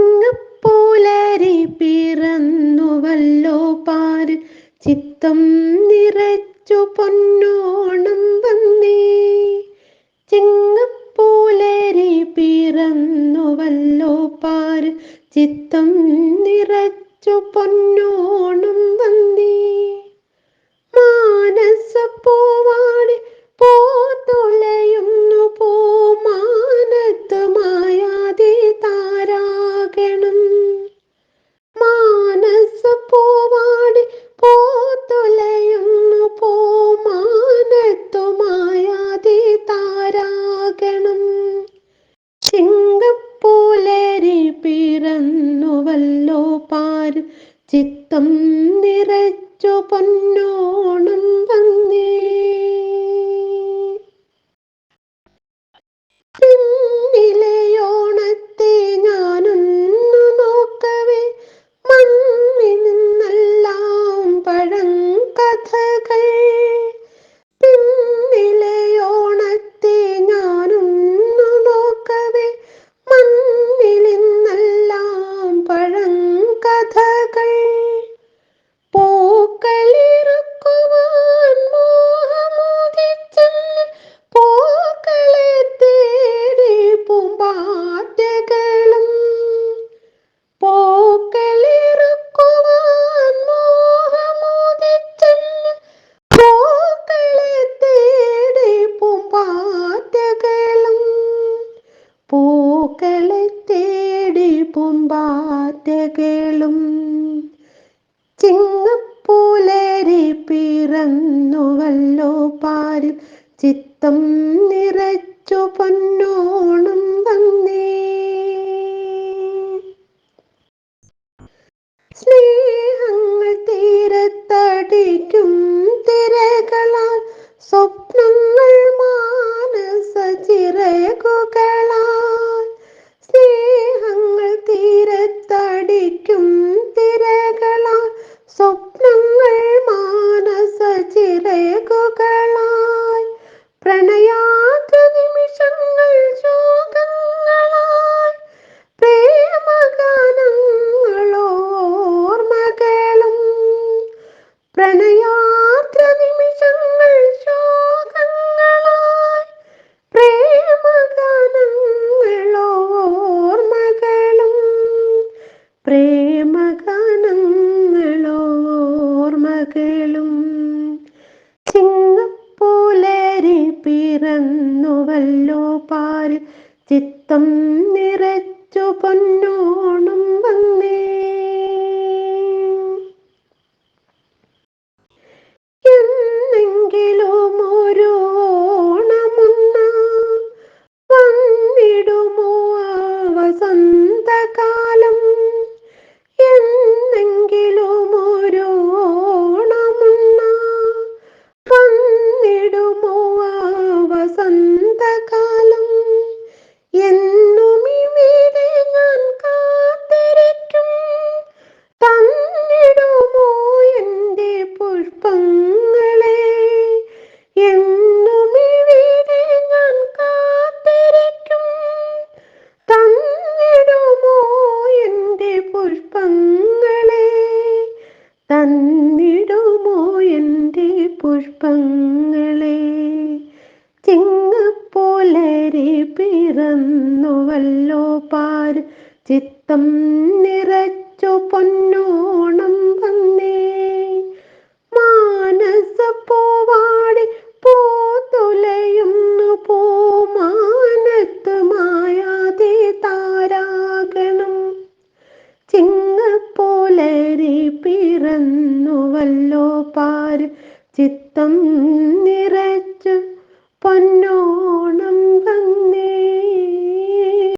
അങ്ങ് പിറന്നുവല്ലോ പാര് ചിത്തം നിറച്ചു പൊന്നോണം വന്നേ. ചെങ്ങപ്പൂലരി പിറന്നുവല്ലോ പാര് ചിത്തം നിറച്ചു പൊന്നോ നിറച്ചു പൊൻ കേളും ചിങ്ങപ്പൂലേരി പിറന്നുവല്ലോ പാരിൽ ചിത്തം നിറച്ചു പൊന്നു പിറന്നുവല്ലോ പാൽ ചിത്തം നിറച്ചു പൊന്നോ 嘣 ചിത്തം നിറച്ചു പൊന്നോ